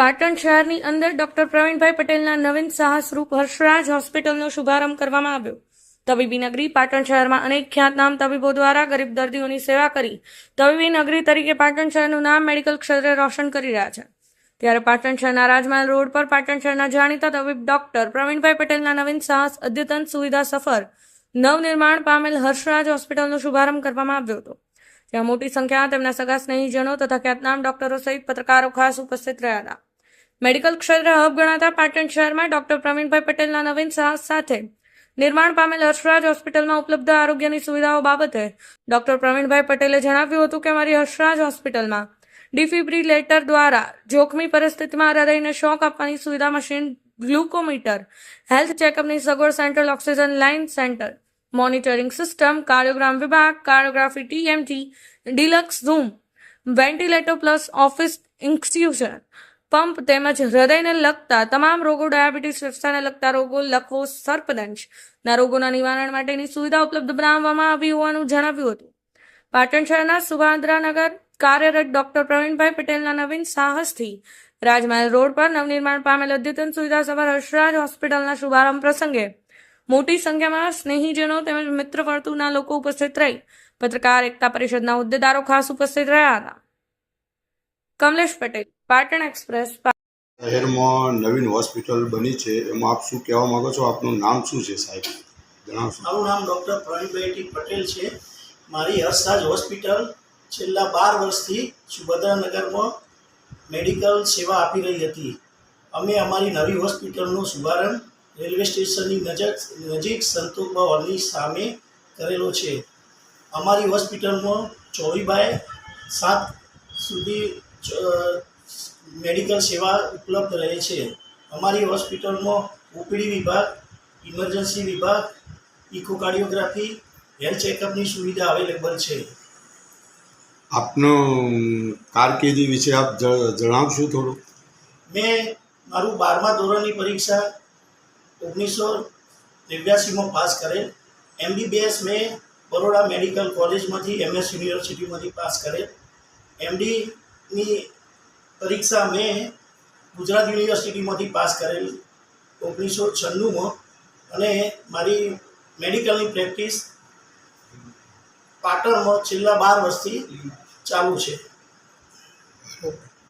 પાટણ શહેરની અંદર ડોક્ટર પ્રવીણભાઈ પટેલના નવીન સાહસરૂપ હર્ષરાજ હોસ્પિટલનો શુભારંભ કરવામાં આવ્યો. તબીબી નગરી પાટણ શહેરમાં અનેક ખ્યાતનામ તબીબો દ્વારા ગરીબ દર્દીઓની સેવા કરી તબીબી નગરી તરીકે પાટણ શહેરનું નામ મેડિકલ ક્ષેત્રે રોશન કરી રહ્યા છે. ત્યારે પાટણ શહેરના રાજમહેલ રોડ પર પાટણ શહેરના જાણીતા તબીબ ડોક્ટર પ્રવીણભાઈ પટેલના નવીન સાહસ અદ્યતન સુવિધા સફર નવનિર્માણ પામેલ હર્ષરાજ હોસ્પિટલનો શુભારંભ કરવામાં આવ્યો હતો. જ્યાં મોટી સંખ્યામાં તેમના સગા સ્નેહીજનો તથા ખ્યાતનામ ડોક્ટરો સહિત પત્રકારો ખાસ ઉપસ્થિત રહ્યા હતા. મેડિકલ ક્ષેત્રે હબ ગણાતા પાટણ શહેરમાં ડોક્ટર પ્રવીણભાઈ પટેલના નવીન સાહસ સાથે નિર્માણ પામેલ હર્ષરાજ હોસ્પિટલમાં ઉપલબ્ધ આરોગ્યની સુવિધાઓ બાબતે ડોક્ટર પ્રવીણભાઈ પટેલે જણાવ્યું હતું કે અમારી હર્ષરાજ હોસ્પિટલમાં ડિફિબ્રિલેટર દ્વારા જોખમી પરિસ્થિતિમાં હૃદયને શોક આપવાની સુવિધા મશીન ગ્લુકોમીટર, હેલ્થ ચેકઅપની સગવડ central oxygen line center monitoring system, કાર્યોગ્રામ વિભાગ, કાર્યોગ્રાફી TMT, deluxe zoom, ventilator plus office institution pump તેમજ હૃદયને લગતા તમામ રોગો, ડાયાબિટીસ, ફેફસાને લગતા રોગો લખવો સર્પદંશ. ના રોગોના નિવારણ માટેની સુવિધા ઉપલબ્ધ બનાવવામાં આવી હોવાનું જણાવ્યું હતું. પાટણ શહેરના સુભાદ્રાનગર કાર્યરત ડોક્ટર પ્રવીણભાઈ પટેલના નવીન સાહસથી રાજમહેલ રોડ પર નવનિર્માણ પામેલ અદ્યતન સુવિધા સભર હર્ષરાજ હોસ્પિટલના શુભારંભ પ્રસંગે મોટી સંખ્યામાં સ્નેહીજનો તેમજ મિત્ર વર્તુળના લોકો ઉપસ્થિત રહી. પત્રકાર એકતા પરિષદના હોદ્દેદારો ખાસ ઉપસ્થિત રહ્યા હતા. કમલેશ પટેલ પાટણ એક્સપ્રેસ શહેરમાં નવીન હોસ્પિટલ બની છે. એમાં આપ શું કહેવા માંગો છો? આપનું નામ શું છે સાહેબ? જણાવશો. મારું નામ ડૉક્ટર પ્રવીણભાઈ પટેલ છે. મારી હર્ષરાજ હોસ્પિટલ છેલ્લા બાર વર્ષથી સુભદ્રાનગરમાં મેડિકલ સેવા આપી રહી હતી. અમે અમારી નવી હોસ્પિટલનો શુભારંભ રેલવે સ્ટેશનની નજીક નજીક સંતોષબા હોલની સામે કરેલો છે. અમારી હોસ્પિટલમાં ચોવી બાય સાત સુધી મેડિકલ સેવા ઉપલબ્ધ રહે છે. અમારી હોસ્પિટલમાં ઓપીડી વિભાગ ઇમરજન્સી વિભાગ ઇકોકાર્ડિયોગ્રાફી હેલ્થ ચેકઅપની સુવિધા અવેલેબલ છે. આપનું કારકિર્દી વિશે આપ જણાવશો થોડું? મેં મારું બારમા ધોરણની પરીક્ષા ઓગણીસો નેવ્યાસીમાં પાસ કરેલ એમબીબીએસ મેં બરોડા મેડિકલ કોલેજમાંથી એમએસ યુનિવર્સિટીમાંથી પાસ કરેલ એમડીની પરીક્ષા મેં ગુજરાત યુનિવર્સિટીમાંથી પાસ કરેલ ઓગણીસો છન્નુંમાં. અને મારી મેડિકલની પ્રેક્ટિસ પાટણમાં છેલ્લા બાર વર્ષથી ચાલુ છે.